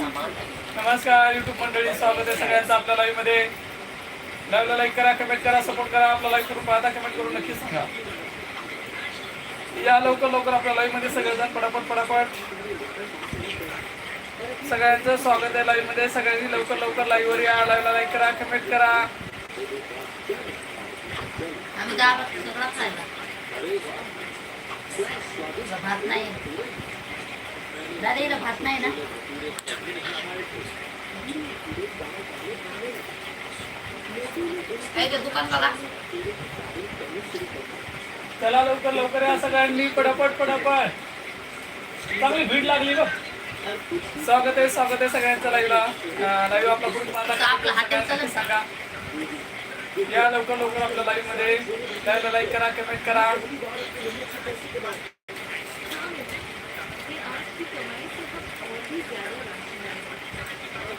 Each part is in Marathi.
नमस्कार युट्यूब मंडळी स्वागत आहे सगळ्यांचं आपल्या लाईव्हमध्ये. लाईव्हला लाईक करा कमेंट करा सपोर्ट करा. आपला लाईक करून पाहता कमेंट करून नक्की सांगा. या लवकर लवकर आपल्या लाईव्हमध्ये सगळेजण पटापट पटापट. सगळ्यांचं स्वागत आहे लाईव्हमध्ये. सगळ्यांनी लवकर लवकर लाईव्ह वर या. लाईव्हला लाईक करा कमेंट करा. आम्ही दहा सगळं भात नाही. दादा भात नाही ना? काय ते दुकान बघा. चला लवकर लवकर या सगळ्यांनी पटापट पटापट. चांगली भीड लागली बघ स्वागत आहे स्वागत आहे सगळ्यांचं लाईव्हला. लाईव्ह आपला ग्रुप. सांगा. या लवकर लवकर आपल्या लाईव्हमध्ये. लाईव्हला लाईक करा कमेंट करा.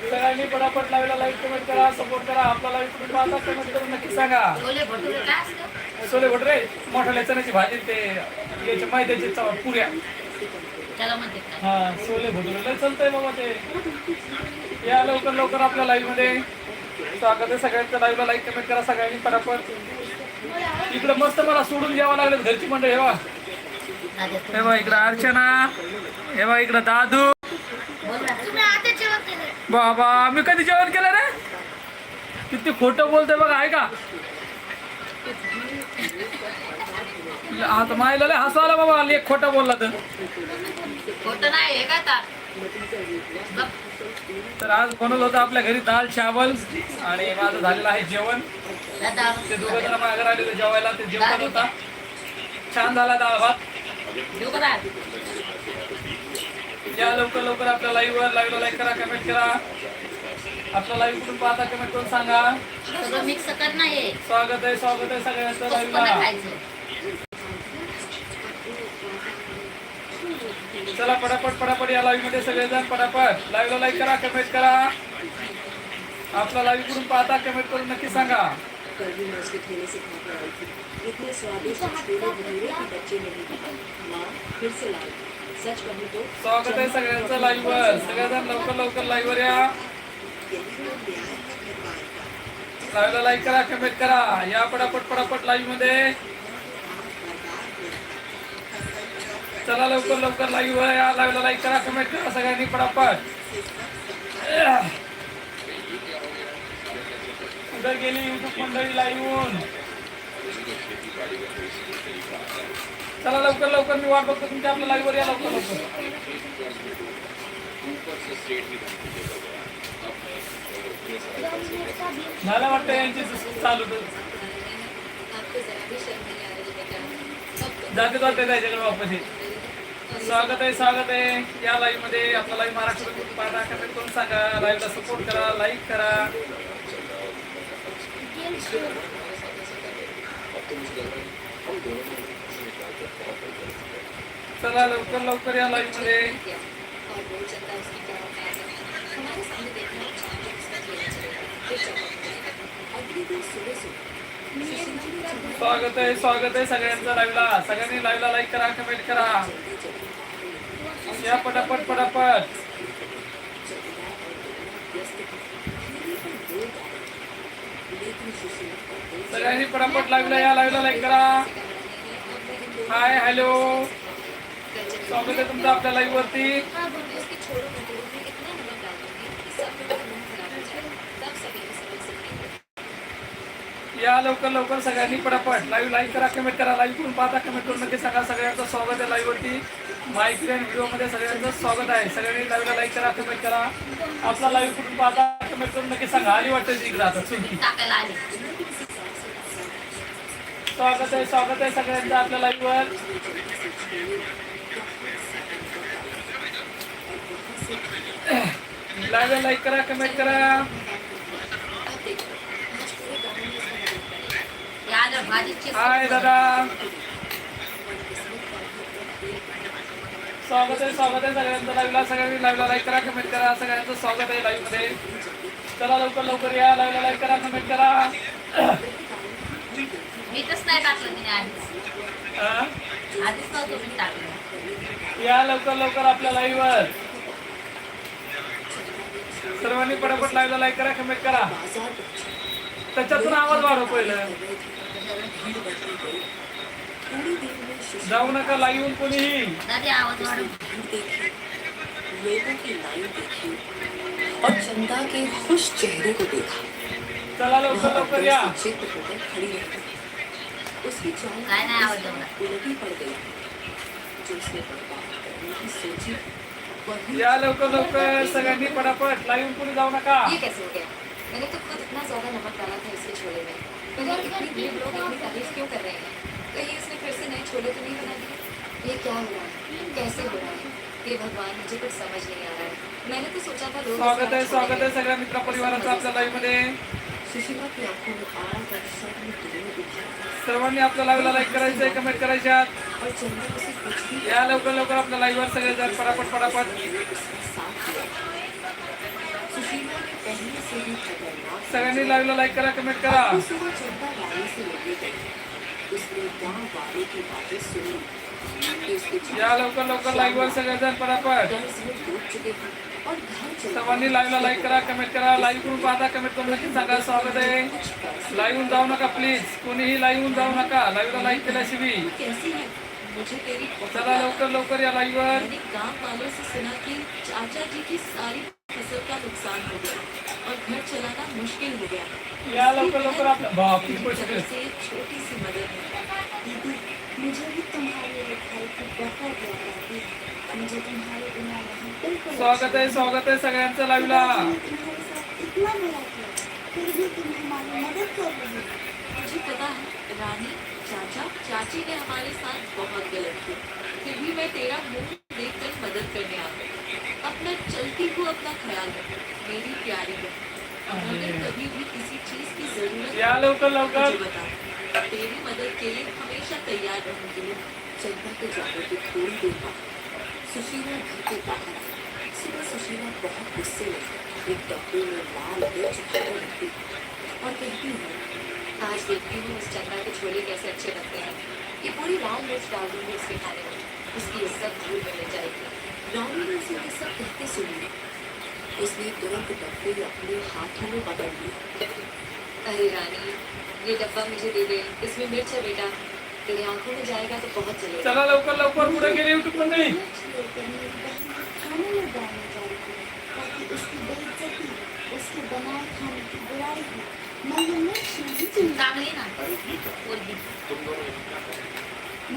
सगळ्यांनी पटापट लाईव्हला लाईक कमेंट करा सपोर्ट करा. आपला लाईव्ह कुठे पाहता कमेंट करून नक्की सांगा. छोले भटुरे सोले भटरे? मोठ्या चण्याची भाजी ते याच्या मैद्याची पुऱ्या. हा सोले भटुरे. लय चालतंय बाबा ते. या लवकर लवकर आपल्या लाईव्हमध्ये. स्वागत आहे सगळ्यांचं. लाईव्हला लाईक कमेंट करा सगळ्यांनी पटापट. इकडं मस्त मला सोडून घ्यावं लागलं घरची मंडळी हे बा हे इकडं अर्चना. हे बा इकडं दादू बोल ना तुम्ही आता जेवण केलं बाबा मी कधी जेवण केलं रे? किती खोटं बोलतोय बघा आहे का आता मायला लय हसू आला बाबा एक खोटं बोलला तर. खोटं नाही हे तार आज बनवलं होतं आपल्या घरी दाल चावल आणि माझं झालेलं आहे जेवण. ते दोघं जण राहिले होते जेवायला ते जेवण होता. छान झाला डाळ भात? या लवकर लवकर आपल्या लाईव्ह वर लाईव्हला लाईक करा कमेंट करा. आपला लाईव्ह कुठून पाहता कमेंट करून सांगा. सगळं मिक्स कर ना हे स्वागत आहे स्वागत आहे सगळ्यांचं लाईव्हला चला पटापट पटापट या लाईव्ह मध्ये सगळेजण पटापट. लाईव्हला लाईक करा कमेंट करा. आपला लाईव्ह कुठून पाहता कमेंट करून नक्की सांगा. कभी मैं उसके ठेले से खा कर आई थी इतने स्वादिष्ट छोले भटूरे कि बच्चे नहीं माँ फिर से लाई स्वागत आहे सगळ्यांचं लाईव्ह वर. सगळेजण लवकर लवकर लाईव्ह वर या. लाईव्हला लाईक करा कमेंट करा. या पटापट पटापट लाईव्हमध्ये. चला लवकर लवकर लाईव्ह वर या. लाईव्हला लाईक करा कमेंट करा सगळ्यांनी पटापट. कुठं गेली युट्यूब मंडळी लाईव्ह होऊन चला लवकर लवकर मी वाट बघतो तुमच्या आपल्या लाईव्हवर या लवकर लवकर. मला वाटतं यांची चालू जाते जाते त्याच्याकडे वापस स्वागत आहे स्वागत आहे. या लाईव्हमध्ये आपला लाईव्ह महाराष्ट्र पाहता? कमेंट करून सांगा. लाईव्हला सपोर्ट करा लाईक करा. चला लवकर लवकर या लाईव्हमध्ये स्वागत आहे स्वागत आहे सगळ्यांचं लाईव्हला. सगळ्यांनी लाईव्हला लाईक करा कमेंट करा. या पटापट पटापट. सगळ्यांनी पटापट लाईव्हला या लाईव्हला लाईक करा. Hi hello. स्वागत आहे तुमचं आपल्या लाईव्ह वरती. या लवकर लवकर सगळ्यांनी पटापट लाईव्ह लाईक करा कमेंट करा लाईव्ह करून पाहता कमेंट करून नक्की सांगा सगळ्यांचं स्वागत आहे लाईव्ह वरती. माहिती आणि व्हिडिओमध्ये सगळ्यांचं स्वागत आहे. सगळ्यांनी लाईव्हला लाईक करा कमेंट करा. आपला लाईव्ह कुठून पाहता कमेंट करून नक्की सांगा. आली वाटतं इकडे आता स्वागत आहे स्वागत आहे सगळ्यांचं आपल्या लाईव्ह लाईव्ह लाईक करा कमेंट करा. हाय दादा. स्वागत आहे स्वागत आहे सगळ्यांचं. लाईव्हला सगळ्यांनी लाईव्हला लाईक करा कमेंट करा. सगळ्यांचं स्वागत आहे लाईव्हमध्ये. चला लवकर लवकर या. लाईव्हला लाईक करा कमेंट करा. नाही टाकलं तिने आधीच? आधीच नव्हतं मीठ टाकलं. या लवकर लवकर आपल्या लाईव्ह वर. सर्वांनी पटापट लाईव्हला लाईक करा कमेंट करा. त्याच्यातून आवाज वाढव पहिलं. जाऊ नका लाईव्ह कोणीही. और चंदा के खुश चेहरे को देखा चला लवकर लवकर या. खड़ी रह गई उसकी जान काय नाही आवाज एवढा. उलटी पड़ गई जो उसने बर्बाद करने की सोची. या लवकर लवकर सगळ्यांनी पटापट लाईव्ह कोणी जाऊ नका. ये कैसे हो गया? मैंने तो खुद इतना ज़्यादा नमक डाला था इसके छोले में। भीड़ लोग इतनी तारीफ़ क्यों कर रहे हैं? कहीं इसने फिर से नए छोले तो नहीं बना दिए? ये क्या हो रहा है कैसे हो रहा है ये भगवान मुझे कुछ समझ नहीं आ रहा है। मैंने तो सोचा था लोग स्वागत आहे इसे स्वागत आहे छोड़ेंगे। सगळ्या मित्र परिवाराचं आपल्या लाईव्ह मध्ये. सुशीला की आँखों में सर्वांनी आपल्या लाईव्हला लाईक करायचंय कमेंट करायच्यात. या लवकर लवकर आपल्या लाईव्हवर सगळे जण पटापट पटापट. सगळ्यांनी लाईव्हला लाईक करा कमेंट करा. या लवकर लवकर लाईव्हवर सगळे जण पटापट. सर्वांनी लाईव्हला लाईक करा कमेंट करा. लाईव्ह करून पाहता कमेंट करून नक्की सांगा. स्वागत आहे. कुछ लाईव्ह जाऊ नका प्लीज कोणीही लाईव्ह जाऊ नका. लाईव्हला लाईक केल्याशिवाय. मुझे तेरी चला लवकर लवकर या मैंने गाँव वालों से सुना कि चाचा जी की सारी फ़सल का नुकसान हो गया और घर चलाना मुश्किल हो गया। या लवकर लवकर आपल्या बाप से छोटी सी मदद है। दीदी मुझे भी तुम्हारी लिखाई की बहुत याद आती है। मुझे तुम्हारे बिना नहीं बिल्कुल स्वागत आहे स्वागत आहे सगळ्यांचं लाईव्हला तुम्हारे साथ इतना किया फिर भी तुम हमारी मदद कर रही हो। मुझे पता है रानी चाचा चाची ने हमारे साथ बहुत गलत किया फिर भी मैं तेरा मुँह देखकर मदद करने आ गई। अपना चलती को अपना ख्याल रख मेरी प्यारी बहन। अगर कभी भी किसी चीज़ की ज़रूरत लवकर मुझे बता। तेरी मदद के लिए हमेशा तैयार रहूँगी चंदा के जाने की थोड़ी देर सुशीला घर के बाहर आई सुबह सुशीला बहुत गुस्से में एक डब्बे में लाल मिर्च भर रखती और कहती है आज देखती हूँ उस चंदा के छोले कैसे अच्छे लगते हैं। ये पूरी लाल मिर्च डाल दूँगी उसके खाने में। उसकी इज़्ज़त धूल में मिल जाएगी। रानी ने उसे ये सब कहते सुनी। उसने तुरंत डब्बे अपने हाथों में पकड़ लिया अरे रानी ये डब्बा मुझे दे दे। इसमें मिर्च है बेटा। तेरी आँखों में जाएगा तो बहुत चलेगा चला लवकर लवकर पुढे गेले युट्यूब थी ताकि उसकी बेइज्जती उसके बनाए खाने की बुराई हो मैं ये मिर्च नहीं चुनता चांगली ना पोरगी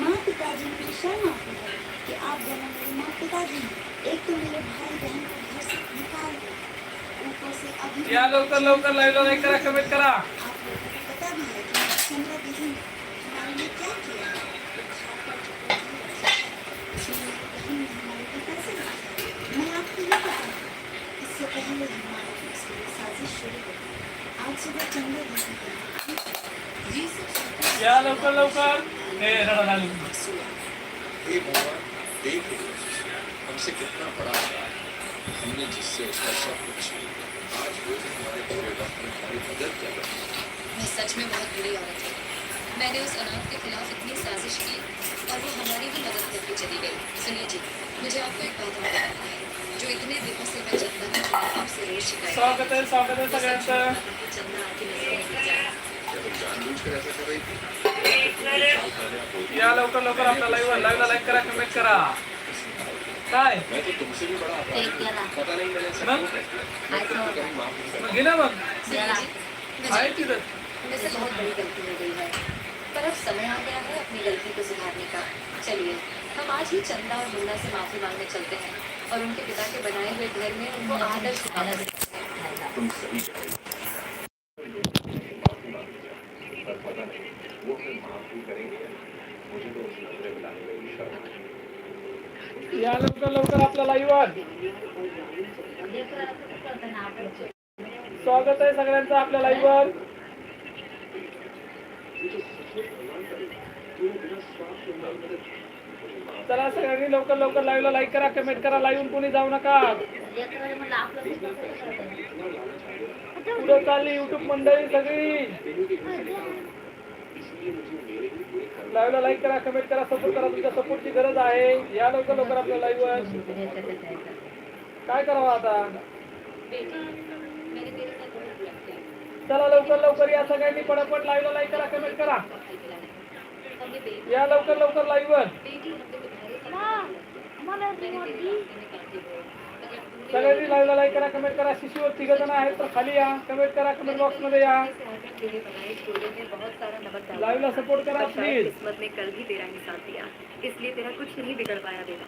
माँ पिताजी मुझे शर्म आती है कि आप दोनों मेरे माँ पिताजी हैं एक तो मेरे भाई बहन को घर से निकाल दो ऊपर से अभी या लवकर लवकर लाईव्हला लाईक करा कमेंट करा। आप लोगों को पता भी है कि चंद्रा दीदी ने हमारे लिए क्या किया? है वो खाकर चुप हो गई। इसलिए बहन ने हमारे लिए पैसे मांगे मैं आपको ये बता दूं, इससे पहले हमारे उसके लिए साजिश शुरू हो ये लवकर लवकर रडा लागली. मोहन देख हमसे कितना बड़ा है। हमने जिससे उसका सब कुछ आज वो हमारे पूरे वक्त में हमारी मदद कर रहा मैं सच में बहुत बुरी औरत हूँ। मैंने उस अनाथ के खिलाफ इतनी साजिश की और वो हमारी भी मदद करके चली गई। सुनिए जी मुझे आपको एक बात और स्वागत है स्वागत है सगळ्यांचं या लवकर लवकर आपला लाईव्ह लाईव्हला लाईक करा कमेंट करा काय मग गेला मग आहे तिथं तरफ़ समय आ गया है अपनी गलती को सुधारने का चलिए हम आज ही चंदा और मुन्ना से माफ़ी मांगने चलते हैं और उनके पिता के बनाए हुए घर में उनको आदर्श या लवकर लवकर आपल्या लाईव्हवर स्वागत आहे सगळ्यांचं आपल्या लाईव्हवर चला सगळ्यांनी लवकर लवकर लाईव्हला लाईक करा कमेंट करा लाईव्ह कोणी जाऊ नका. कुठं पुढे चालली युट्यूब मंडळी सगळी. लाईव्हला लाईक करा कमेंट करा सपोर्ट करा तुमच्या सपोर्टची गरज आहे. या लवकर लवकर आपल्या लाईव्हवर काय करावं आता? चला लवकर लवकर या सगळ्यांनी पटापट लाईव्हला लाईक करा कमेंट करा. या लवकर लवकर लाईव्हवर बेटी सगळ्यांनी लाईव्हला लाईक करा कमेंट करा. शिशूवर तिघ जण आहेत तर खाली या. कमेंट करा कमेंट बॉक्समध्ये या. से हरकत लाईव्हला सपोर्ट करा प्लीज किस्मत ने कल भी तेरा ही साथ दिया. इसलिए तेरा कुछ नहीं बिगड़ पाया बेटा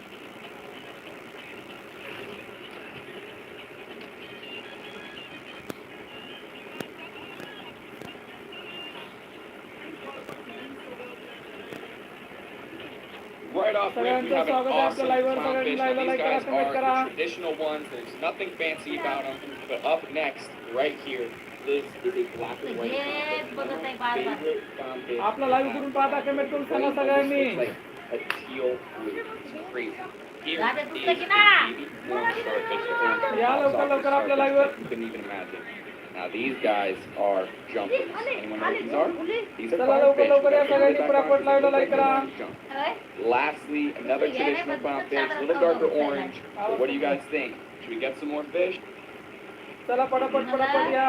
सगळ्यांचं have an स्वागत आहे आपल्या awesome लाईव्हवर clown सगळ्यांनी fish. Now, लाईव्हला these लाईक करा guys कमेंट are करा the traditional ones. There's nothing fancy about them. But up next, right here, this is a black and white हे बघत आहे बार बार favorite clown fish. आपला लाईव्ह करून पाहता कमेंट करून सांगा सगळ्यांनी Like a teal blue. It's crazy. Here Raja is तुझं a की ना? baby orange starfish, a orange या लवकर लवकर आपल्या लाईव्हवर You couldn't even imagine. Now these guys are jumpers. Anyone know what these are? These are चला लवकर clownfish. लवकर या They're सगळ्यांनी back पटापट on लाईव्हला लाईक the करा jump. होय? Lastly, another Yeah, traditional but clownfish, it's a not little a darker clown orange. fish. But what do you guys think? Should we get some more fish? चला पटापट पटापट या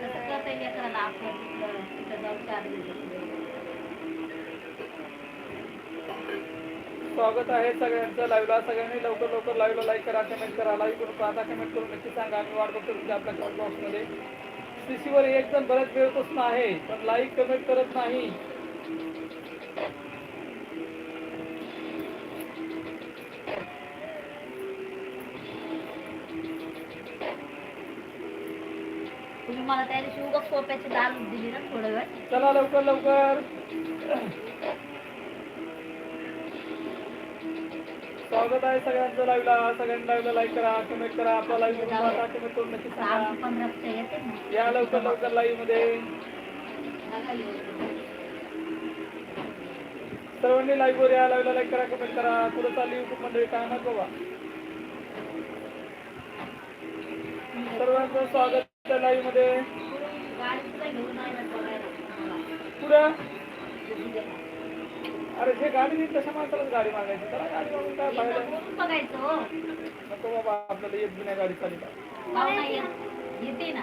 तसं करता येईल एखाद्याला आपलं तिथलं तिथं जाऊन चार दिवस स्वागत आहे सगळ्यांचं लाईव्हला सगळ्यांनी लवकर लवकर लाईव्हला लाईक करा कमेंट करा लाईव्ह करून पाहता कमेंट करून नक्की सांगा आम्ही वाट बघतो तुमच्या आपल्या कमेंट बॉक्समध्ये सीसीवर एक जण बरेच वेळपासून आहे पण लाईक कमेंट करत नाही. तुम्ही मला त्या दिवशी उगाच सोप्याची डाल दिली ना थोडं वेळ. चला लवकर लवकर. स्वागत आहे सगळ्यांचं लाईव्हला सगळ्यांनी लाईव्हला लाईक करा कमेंट करा. आपला लाईव्ह कमेंट करून नक्की सांगा? ना. या लवकर लवकर लाईव्हमध्ये. सर्वांनी लाईव्ह वर या लाईव्हला लाईक करा कमेंट करा. पुढे चालली युट्यूब मंडळी काय मत बाबा. सर्वांचं स्वागत आहे लाईव्हमध्ये. ना पुढं? अरे जे गाडी देईल तशा माणसालाच गाडी मागायची. त्याला गाडी मागून काय फायदा? बघायचं हो. नको बाबा आपल्याला येत नाही गाडी चालली भाऊ नाही येत. येते ना.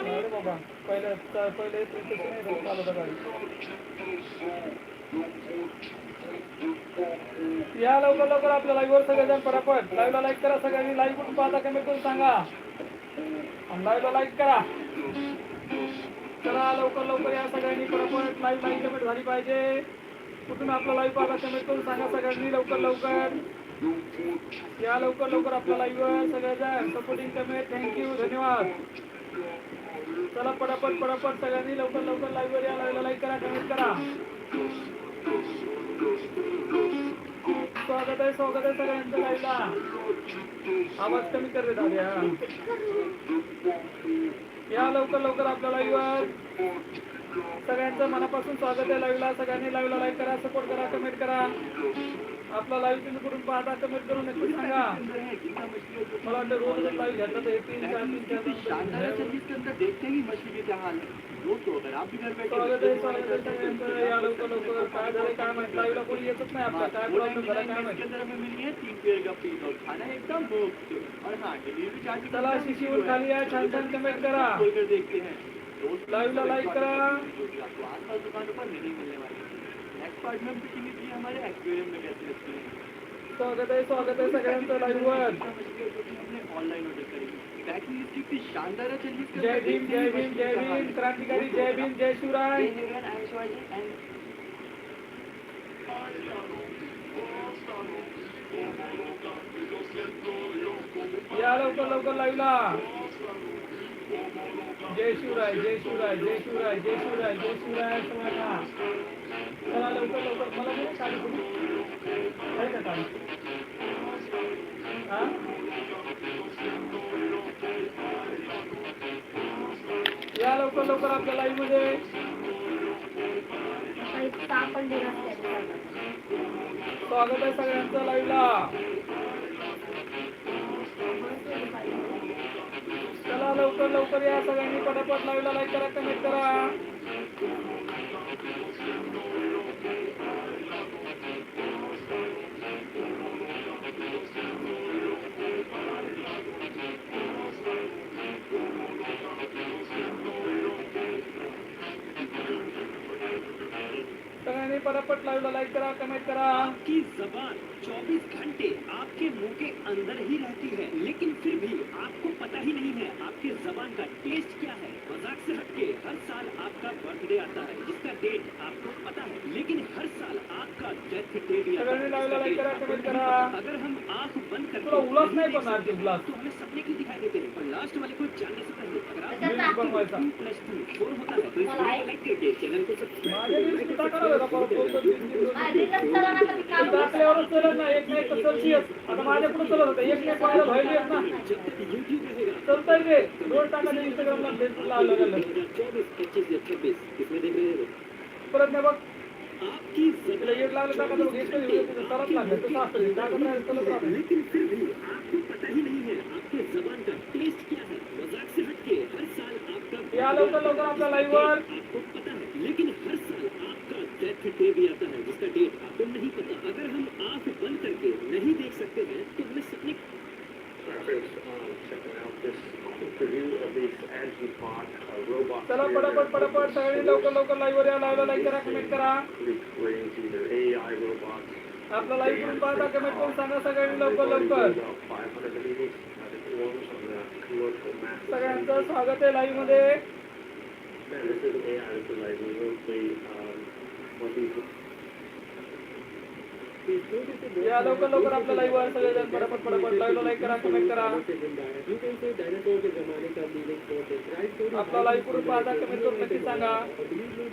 अरे बाबा पहिले पहिले होत चालवता गाडी. या लवकर लवकर आपल्या लाईव्हवर सगळेजण पटापट लाईव्हला लाईक करा सगळ्यांनी. लाईव्ह करून पाहता कमेंट करून सांगा. आणि लाईव्हला लाईक करा. चला लवकर लवकर या सगळ्यांनी पटापट लाईव्ह लाईक कमेंट झाली पाहिजे. कुठून आपला लाईव्ह पाहता करून सांगा सगळ्यांनी लवकर लवकर. या लवकर लवकर आपल्या लाईव्हवर सगळ्याच्या सपोर्टिंग कमेंट थँक्यू धन्यवाद. चला पटापट पटापट सगळ्यांनी लवकर लवकर लाईव्हवर या. लाईव्हला लाईक करा कमेंट करा. स्वागत आहे स्वागत आहे सगळ्यांचं लाईव्हला आवाज कमी कर रे या लवकर लवकर आपल्या लाईव्हवर सगळ्यांचं मनापासून स्वागत आहे लाईव्हला. सगळ्यांनी लाईव्हला लाईक करा सपोर्ट करा कमेंट करा. आपला लाईव्ह तुम्ही कुठून पाहता कमेंट करून नक्की सांगा. मला वाटतं रोज लाईव्ह घेतलं तर तीन चार तीन चार ही स्वागत आहे स्वागत आहे सगळ्यांचं. या लवकर लवकर. काय झालं काय माहीत? लाईव्हला कोणी येतच नाही काय प्रॉब्लेम झाला काय माहीत? चला शिशीवर खाली आहे छान छान कमेंट करा लाइव देखते लाईव्ह लाईक करा. आसपास दुकानों पर नहीं मिलने वाली नेक्स्ट पार्ट में हमारे एक्वेरियम में कैसे स्वागत आहे स्वागत आहे सगळ्यांचं लाईव्ह वर. ऑनलाइन ऑर्डर शानदार जय भीम जय भीम जय भीम. क्रांतिकारी जय भीम जय शिवराय. या लवकर लवकर लाईव्हला जय शिवराय जय शिवराय जय शिवराय जय शिवराय जय शिवराय सगळ्यांना चला लवकर लवकर. मला नाही काळी कुठे आहे का काळी हा? या लवकर लवकर आपल्या लाईव्हमध्ये स्वागत आहे सगळ्यांचं लाईव्हला चला लवकर लवकर या सगळ्यांनी पटापट लाईव्हला लाईक करा कमेंट करा. पटापट लाईव्हला लाईक करा कमेंट करा। आपकी जबान 24 घंटे आपके मुँह के अंदर ही रहती है लेकिन फिर भी आपको पता ही नहीं है आपके जबान का टेस्ट क्या है। मज़ाक से हटके हर साल आपका बर्थडे आता है जिसका डेट आपको पता है लेकिन हर साल आपका डेथ डे भी आता है अगर हम आँख बंद करके ते हमें सपने और लास्ट वाले को जानने से पहले अगर आप प्लस टू फोर होता है तो इस वीडियो को लाइक करके चैनल को चौबीस पच्चीस या छब्बीस किसमें देख रहे हो परत नाही बघ आपकी असतं ते. राहतं. लेकिन फिर भी आपको पता ही नहीं है आपके जबान का टेस्ट क्या है मज़ाक से हटके हर साल आपका आपल्या लाईव्हवर आपको पता है लेकिन हर साल आपका डेथ डे भी आता है जिसका डेट आपको नहीं पता अगर हम आँख बंद करके नहीं देख सकते हैं तो हमें सपने Graphics on checking out this review of these Agipod uh, robots. चला here. पटापट पटापट सगळ्यांनी लवकर लवकर लाईव्हवर या लाईव्हला लाईक करा कमेंट करा Pretty crazy. They're AI robots. आपला लाईव्ह करून पाहता कमेंट करून सांगा सगळ्यांनी लवकर लवकर About 500 of these. Uh, the ones on the commercial mass. सगळ्यांचं स्वागत आहे लाईव्हमध्ये Man, this is AI. This is like literally um, what these. या लवकर लवकर आपल्या लाईव्ह वर सगळे जण पटापट पटापट लाईव्ह लाईक करा कमेंट करा. आपला लाईव्ह करून पाहता कमेंट करून नक्की सांगा.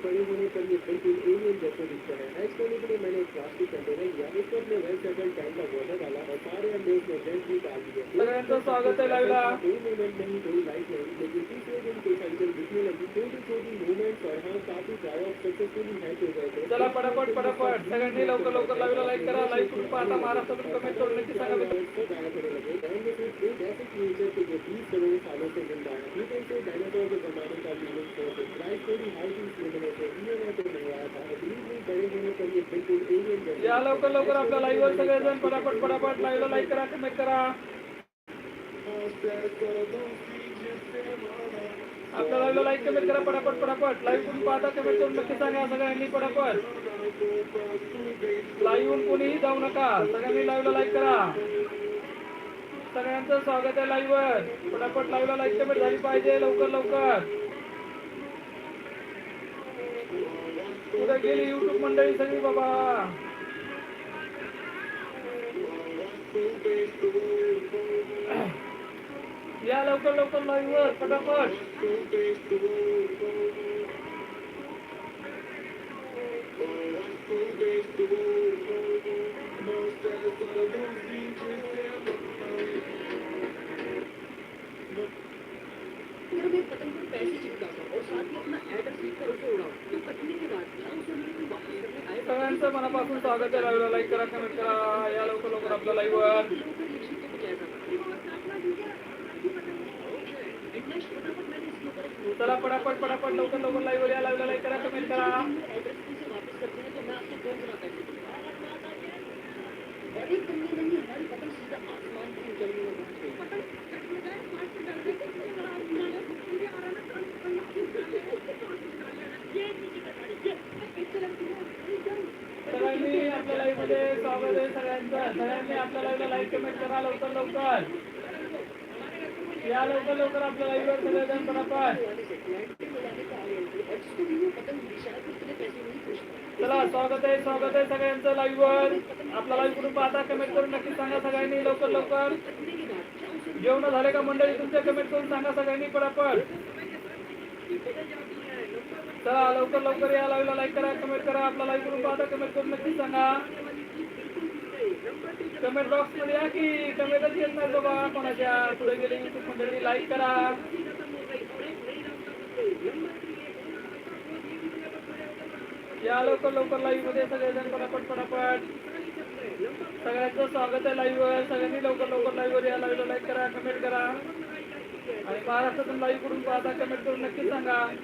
बड़े होने पर ये बिल्कुल एलियन जैसे दिखता है नेक्स्ट करने के लिए मैंने एक प्लास्टिक कंटेनर लिया इसको अपने वेल सेटल टैंक का वाटर डाला और सारे अंडे उसमें डेंट भी डाल दिए सगळ्यांचं स्वागत आहे लाईव्हला कोई मूवमेंट नहीं कोई लाइट नहीं लेकिन तीसरे दिन कुछ हलचल दिखने लगी छोटी छोटी मूवमेंट्स और हाँ काफी ड्राई ऑफ सक्सेसफुली हैच हो गए थे चला पटापट पटापट. सगळ्यांनी लवकर लवकर लाईव्हला लाईक लाईक करा लाईक तुम्ही पाहता महाराष्ट्रातून कमेंट करून नक्की सांगा या लवकर लवकर आपल्या लाईव्हवर सगळेजण पटापट पटापट लाईव्हला लाईक करा कमेंट करा. आपल्या लाईव्हला लाईक कमेंट करा पटापट पटापट. लाईव्ह कोणी पाहता कमेंट करून नक्की सांगा सगळ्यांनी पटापट. लाईव्ह कोणीही जाऊ नका. सगळ्यांनी लाईव्हला लाईक करा. सगळ्यांचं स्वागत आहे लाईव्हवर पटापट लाईव्हला लाईक कमेंट झाली पाहिजे लवकर लवकर. कुठे गेली युट्यूब मंडळी सगळी बाबा. या लवकर लवकर लाईव्हवर पटापट. अगर सगळ्यांचं मनापासून स्वागत आहे. लाईव्हला लाईक करा कमेंट करा. या लवकर लवकर आपल्या लाईव्ह चला पटापट पटापट लवकर लवकर लाईव्हवर या लाईव्हला लाईक करा कमेंट करा. सगळ्यांनी आपल्या लाईव्हमध्ये स्वागत आहे सगळ्यांचं. सगळ्यांनी आपल्या लाईव्हला लाईक कमेंट करा लवकर लवकर. या लवकर लवकर आपल्या लाईव्हवर सगळेजण पटापट. चला स्वागत आहे स्वागत आहे सगळ्यांचं लाईव्हवर आपला लाईव्ह ग्रुप आता कमेंट करून नक्की सांगा सगळ्यांनी लवकर लवकर. जेवण झाले का मंडळी? तुमच्या कमेंट करून सांगा सगळ्यांनी पटापट. चला लवकर लवकर या लाईव्हला लाईक करा कमेंट करा. आपला लाईव्ह ग्रुप आता कमेंट करून नक्की सांगा. कमेंट बॉक्समध्ये या की कमेंटच येत नाही बाबा कोणाच्या पुढे गेले युट्यूब मंडळी लाईक करा. या लवकर लवकर लाईव्हमध्ये सगळेजण पटापट पटापट. सगळ्यांचं स्वागत आहे लाईव्ह वर. सगळ्यांनी लवकर लवकर लाईव्ह वर या लाईव्हला लाईक करा कमेंट करा. आणि महाराष्ट्रातून लाईव्ह करून पाहता कमेंट करून नक्की सांगा.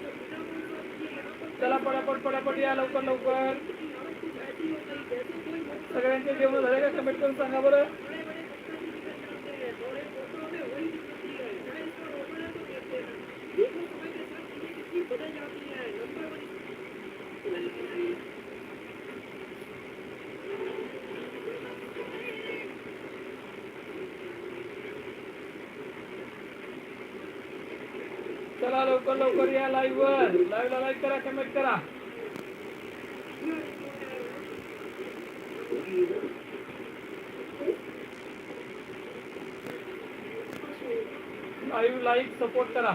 चला पटापट पटापट या लवकर लवकर. सगळ्यांचे जेवण झाले का कमेंट करून सांगा बरं. चला लवकर लवकर या लाईव्ह वर. लाईव्हला लाईक करा कमेंट करा. लाईक सपोर्ट करा.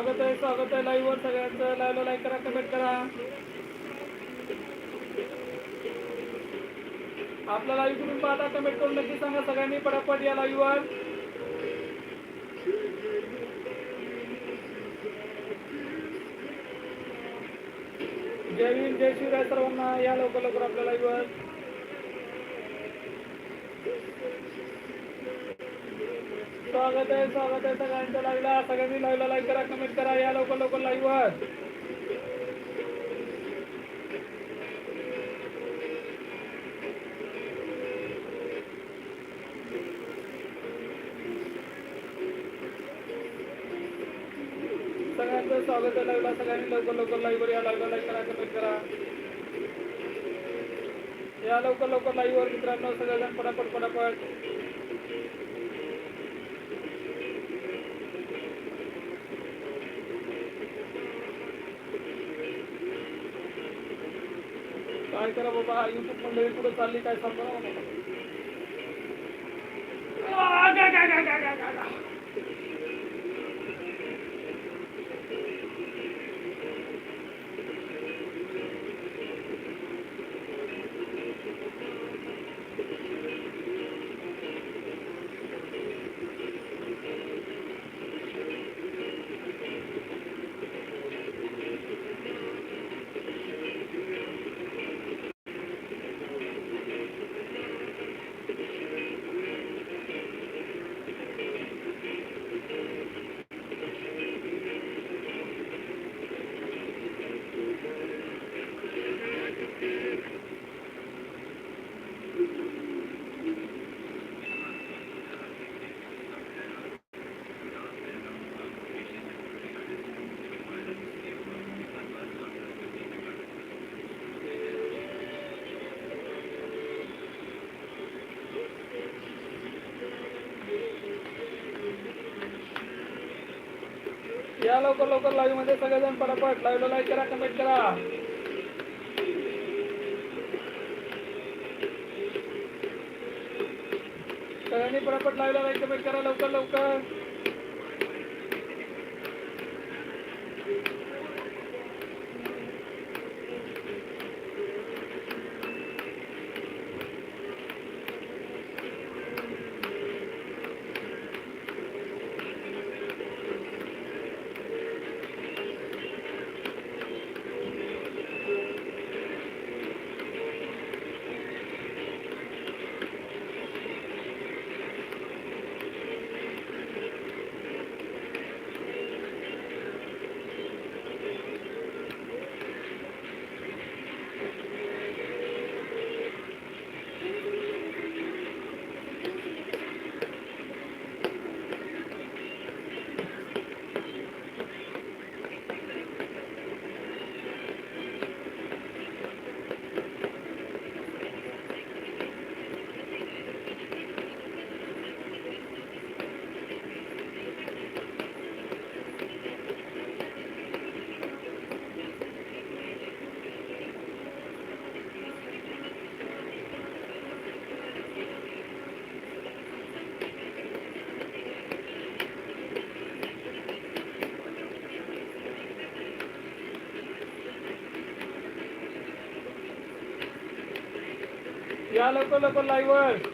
स्वागत आहे स्वागत आहे लाईव्ह वर. सगळ्यांचं लाईव्हला लाईक करा कमेंट करा. आपला लाईव्ह तुम्ही पाहता कमेंट करून नक्की सांगा. सगळ्यांनी पटापट या लाईव्ह वर. जय हिंद जय शिवराय सर्वांना. या लवकर लवकर आपल्या लाईव्ह स्वागत आहे स्वागत आहे. सगळ्यांच्या लागला सगळ्यांनी लाईव्हला लाईक करा कमेंट करा. या लवकर लवकर लाईव्ह सगळ्यांचं स्वागत आहे लाईव्हला. सगळ्यांनी लवकर लवकर लाईव्ह या लाईव्हला लाईक करा कमेंट करा. या लवकर लवकर लाईव्ह मित्रांनो सगळेजण पटापट पटापट. काय करा बाबा युट्यूब मंडळी कुठे चालली काय सांगा या लवकर लवकर लाईव्हमध्ये सगळेजण पटापट लाईव्ह लाईक करा कमेंट करा. सगळ्यांनी पटापट लाईव्ह लाईक कमेंट करा लवकर लवकर. या लवकर लवकर लाईव्ह